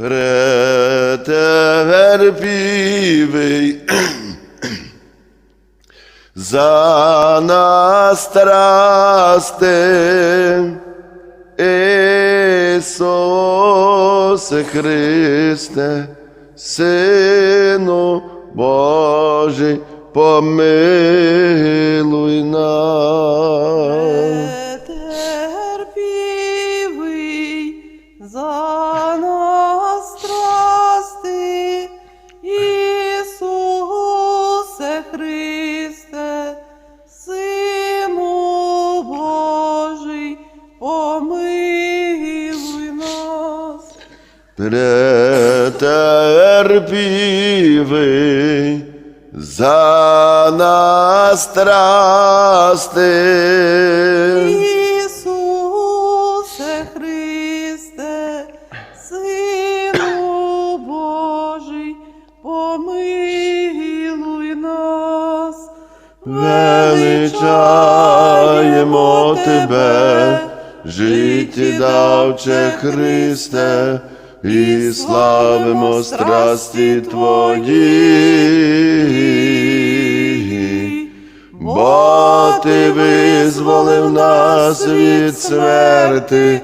претерпівий, за нас страсти, Ісусе Христе, Сину Божий, помилуй помилуй нас. претерпівий, за нас страсти, Ісусе Христе, Сину Божий, помилуй нас. величаємо Тебе, життєдавче Христе, і славимо страсті Твої. Бо ти визволив нас від смерти,